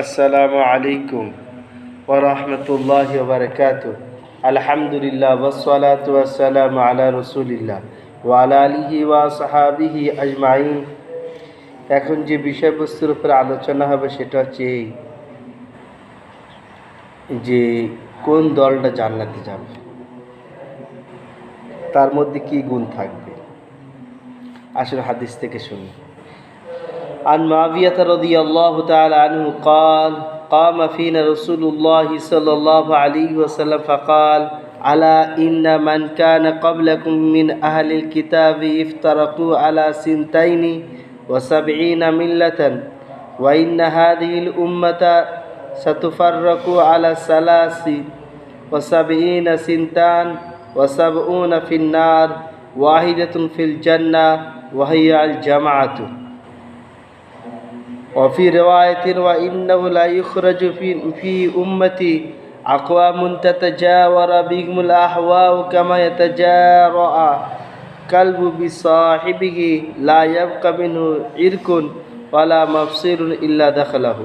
আসসালামু আলাইকুম ওরহমতুল্লাহ বারকাত আলহামদুলিল্লাহ ওসলাত ওয়াসালাম আলা রসুলিল্লাহ ওয়ালা আলিহি ওয়া সাহাবিহি আজমাইন। এখন যে বিষয়বস্তুর উপর আলোচনা হবে সেটা হচ্ছে এই যে কোন দলটা জান্নাতে যাবে, তার মধ্যে কি গুণ থাকবে। আসলে হাদিস থেকে শুনি عن معاوية رضي الله تعالى عنه قال قام فينا رسول الله صلى الله عليه وسلم فقال ألا إن من كان قبلكم من أهل الكتاب افترقوا على سنتين وسبعين ملة وإن هذه الأمة ستفرق على ثلاث وسبعين سنتان وسبعون في النار واحدة في الجنة وهي الجماعة وفي رواية وإنه لا يخرج في, في أمتي أقوام تتجاور بهم الأهواء كما يتجارأ كلب بصاحبه لا يبقى منه عرق ولا مفصل إلا دخله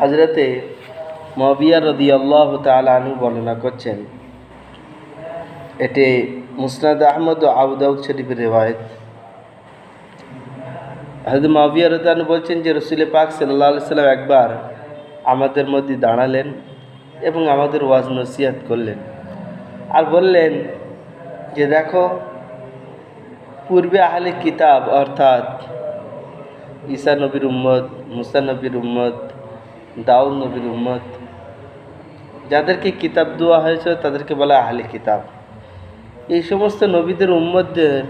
হজরতে মবিয়া রদি আল্লাহ তালু বর্ণনা করছেন এটি মুসনাদ আহমদ ও আবুদাউদ শরীফের রেওয়ায়ত হজরত মাবিয়া রদান বলছেন যে রসুল পাক সাল্লাহ সাল্লাম একবার আমাদের মধ্যে দাঁড়ালেন এবং আমাদের ওয়াজ নসিহাত করলেন। আর বললেন যে দেখো, পূর্বে আহলে কিতাব অর্থাৎ ঈসা নবীর উম্মত, মুসা নবীর উম্মত, দাউদ নবীর উম্মত, যাদেরকে কিতাব দেওয়া হয়েছে তাদেরকে বলা আহলে কিতাব। এই সমস্ত নবীদের উম্মতদের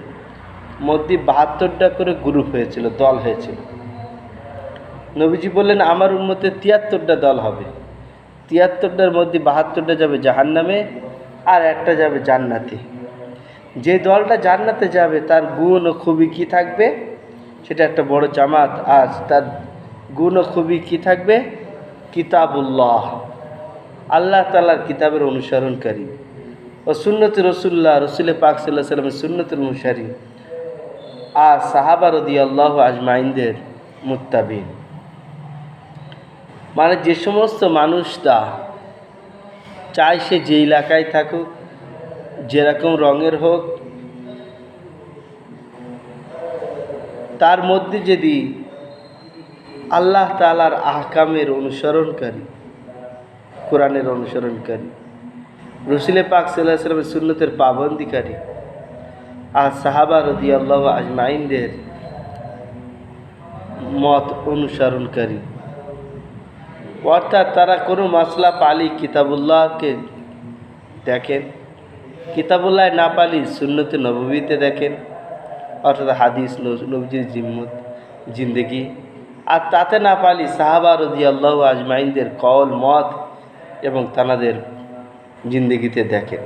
মধ্যে বাহাত্তরটা করে গ্রুপ হয়েছিল, দল হয়েছিল। নবীজি বললেন, আমার উন্মতে তিয়াত্তরটা দল হবে। তিয়াত্তরটার মধ্যে বাহাত্তরটা যাবে জাহান নামে আর একটা যাবে জান্নাতে। যে দলটা জান্নাতে যাবে, তার গুণ ও খুবই কী থাকবে? সেটা একটা বড় জামাত। আজ তার গুণ ও খুবই কী থাকবে? কিতাবুল্লাহ। আল্লাহ তালার কিতাবের অনুসরণকারী। ও সুন্নত রসুল্লাহ, রসুল পাক সাল্লাহ সাল্লামের সুন্নতুল মুশারি আর সাহাবা রদি আল্লাহ আজমাইনদের মুত্তাবিন। মানে যে সমস্ত মানুষটা চায় সে যে এলাকায় থাকুক, যেরকম রঙের হোক, তার মধ্যে যদি আল্লাহ তালার আহকামের অনুসরণকারী, কোরআনের অনুসরণকারী রসুলে পাক সাল্লাহ সাল্লামের সুন্নতের পাবন্দিকারী আর সাহাবা রদি আল্লাহ আজমাইনদের মত অনুসরণকারী। অর্থাৎ তারা কোনো মশলা পালি কিতাবুল্লাহকে দেখেন, কিতাবুল্লাহ না পালি সুন্নতে নবীতে দেখেন, অর্থাৎ হাদিস নবজির জিম্মত, জিন্দেগি, আর তাতে না পালি সাহাবা রদি আল্লাহ আজমাইনদের কল মত এবং তানাদের জিন্দেগিতে দেখেন।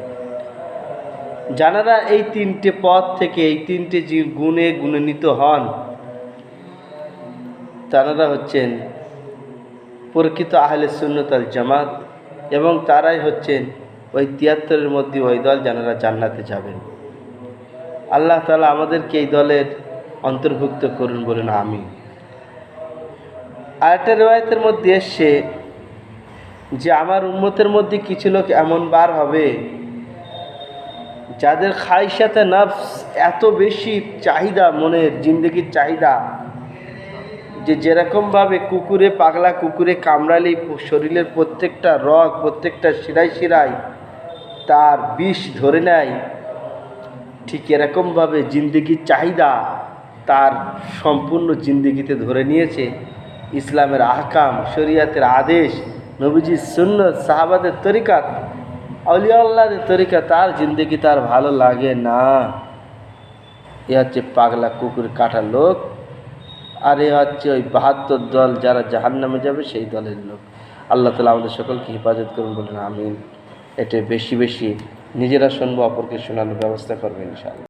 যারা এই তিনটে পথ থেকে এই তিনটে গুণে গুণান্বিত হন। তারা হচ্ছেন প্রকৃত আহলে সুন্নতাল জামাত এবং তারাই হচ্ছেন ওই তিয়াত্তরের মধ্যে ওই দল যারা জান্নাতে যাবেন। আল্লাহ তালা আমাদেরকে এই দলের অন্তর্ভুক্ত করুন বলেন আমি আরেকটা রেওয়ায়তের মধ্যে এসছে যে, আমার উন্মতের মধ্যে কিছু লোক এমন বার হবে যাদের খাইসাতে নফস এত বেশি চাহিদা, মনের জিন্দগির চাহিদা, যে যেরকমভাবে কুকুরে পাগলা, কুকুরে কামড়ালেই শরীরের প্রত্যেকটা রগ, প্রত্যেকটা শিরাই শিরাই তার বিষ ধরে নেয়, ঠিক এরকমভাবে জিন্দগির চাহিদা তার সম্পূর্ণ জিন্দগিতে ধরে নিয়েছে। ইসলামের আহকাম, শরিয়াতের আদেশ, নবীজির সুন্নত, সাহাবাদের তরিকাত আউলিয়াল্লাদের তরিকা তার জিন্দগি তার ভালো লাগে না। এ হচ্ছে পাগলা কুকুর কাটা লোক, আর এ হচ্ছে ওই বাহাত্তর দল যারা জাহান নামে যাবে সেই দলের লোক। আল্লাহ তালা আমাদের সকলকে হেফাজত করুন বলেন, আমিন। এটা বেশি বেশি নিজেরা শুনব, অপরকে শোনানোর ব্যবস্থা করবেন ইনশাআল্লাহ।